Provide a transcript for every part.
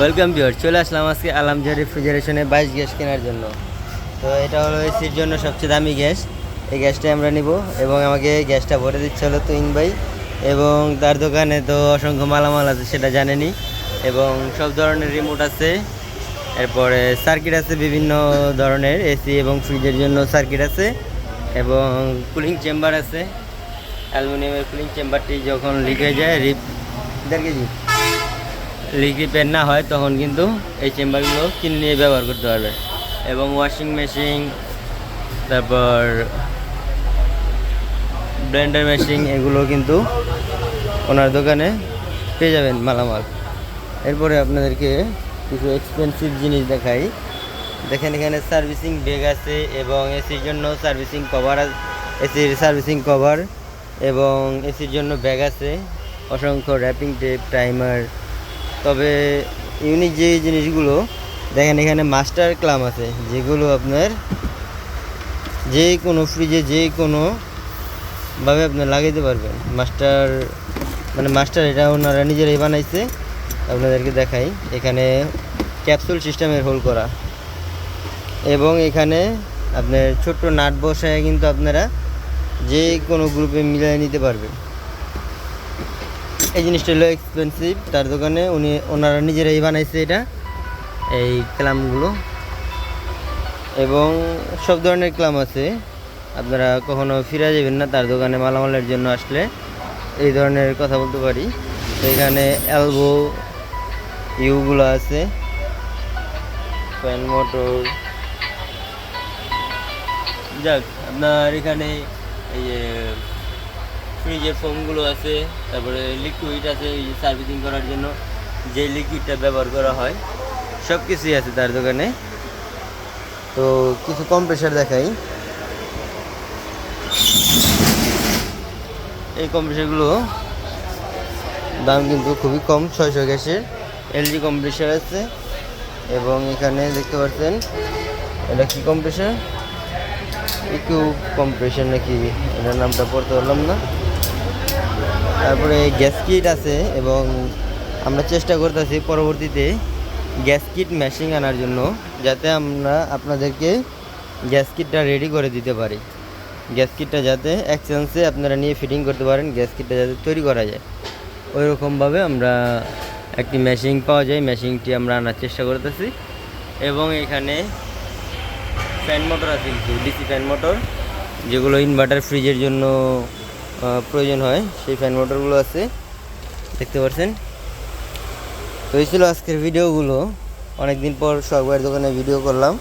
Welcome বিয়ার চলে আসলাম আজকে আলামজা রেফ্রিজারেশনে বাইশ গ্যাস কেনার জন্য। তো এটা হলো এসির জন্য সবচেয়ে দামি গ্যাস। এই গ্যাসটাই আমরা নিব এবং আমাকে গ্যাসটা ভরে দিচ্ছে হলো তুইন ভাই এবং তার দোকানে তো অসংখ্য মালামাল আছে, সেটা জানেনি। এবং সব ধরনের রিমোট আছে। এরপরে সার্কিট আছে বিভিন্ন ধরনের এসি এবং ফ্রিজের জন্য সার্কিট আছে। এবং কুলিং চেম্বার আছে। অ্যালুমিনিয়ামের কুলিং চেম্বারটি যখন লিক হয়ে যায় রিপ দেড় কেজি। লিক রিপেয়ার না হয়, তখন কিন্তু এই চেম্বারগুলো কিনে নিয়ে ব্যবহার করতে পারবে। এবং ওয়াশিং মেশিন তারপর ব্লেন্ডার মেশিন এগুলো কিন্তু ওনার দোকানে পেয়ে যাবেন মালামাল। এরপরে আপনাদেরকে কিছু এক্সপেন্সিভ জিনিস দেখাই। দেখেন এখানে সার্ভিসিং ব্যাগ আছে এবং এসির জন্য সার্ভিসিং কভার এসির সার্ভিসিং কভার এবং এসির জন্য ব্যাগ আছে। অসংখ্য র্যাপিং টেপ টাইমার তবে ইউনিক যে জিনিসগুলো, দেখেন এখানে মাস্টার ক্লাম আছে, যেগুলো আপনার যে কোনো ফ্রিজে যে কোনো ভাবে আপনার লাগাইতে পারবেন। মাস্টার মানে মাস্টার এটা ওনারা নিজেরাই বানাইছে। আপনাদেরকে দেখাই, এখানে ক্যাপসুল সিস্টেমের হোল করা। এবং এখানে আপনার ছোট্ট নাট বসায় কিন্তু আপনারা যে কোনো গ্রুপে মিলিয়ে নিতে পারবেন। এই জিনিসটা হলো এক্সপেন্সিভ তার দোকানে উনি, ওনারা নিজেরাই বানাইছে এটা, এই ক্লামগুলো। এবং সব ধরনের ক্লাম আছে। আপনারা কখনো ফিরে যাবেন না তার দোকানে মালামালের জন্য আসলে। এই ধরনের কথা বলতে পারি। তো এখানে অ্যালবো ইউগুলো আছে। ফ্যান মোটর যাক, আপনার এখানে এই যে ফ্রিজের ফোমগুলো আছে, তারপরে লিকুইড আছে সার্ভিসিং করার জন্য যে লিকুইডটা ব্যবহার করা হয় সব কিছুই আছে তার দোকানে। তো কিছু কম্প্রেসার দেখাই। এই কম্প্রেসারগুলো দাম কিন্তু খুবই কম, ছয়শো গ্যাসের। এলজি কম্প্রেসার আছে, এবং এখানে দেখতে পাচ্ছেন, এটা কি কম্প্রেসার ইকু কম্প্রেসার নাকি, এটার নামটা পড়তে পারলাম না। তারপরে গ্যাস কিট আছে এবং আমরা চেষ্টা করতেছি পরবর্তীতে গ্যাস কিট মেশিন আনার জন্য যাতে আমরা আপনাদেরকে গ্যাস কিটটা রেডি করে দিতে পারি। গ্যাস কিটটা যাতে এক চান্সে আপনারা নিয়ে ফিটিং করতে পারেন, গ্যাস কিটটা যাতে তৈরি করা যায়। ওই রকমভাবে আমরা একটি মেশিন পাওয়া যায় মেশিনটি আমরা আনার চেষ্টা করতেছি। এবং এখানে ফ্যান মোটর আছে কিন্তু ডিসি ফ্যান মোটর যেগুলো ইনভার্টার ফ্রিজের জন্য প্রয়োজন হয়, সেই ফ্যান মোটরগুলো আছে। দেখতে পাচ্ছেন তো এই ছিল আজকের ভিডিওগুলো অনেক দিন পর সবার দোকানে ভিডিও করলাম।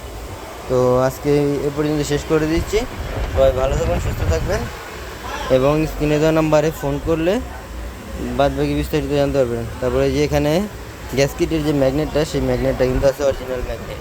তো আজকে এ পর্যন্ত শেষ করে দিচ্ছি। সবাই ভালো থাকবেন, সুস্থ থাকবেন। এবং স্ক্রিনে দেওয়া নাম্বারে ফোন করলে বাদ বাকি বিস্তারিত জানতে পারবেন। তারপরে যে এখানে গ্যাস কিটের যে ম্যাগনেটটা সেই ম্যাগনেটটা কিন্তু আছে অরিজিনাল ম্যাগনেট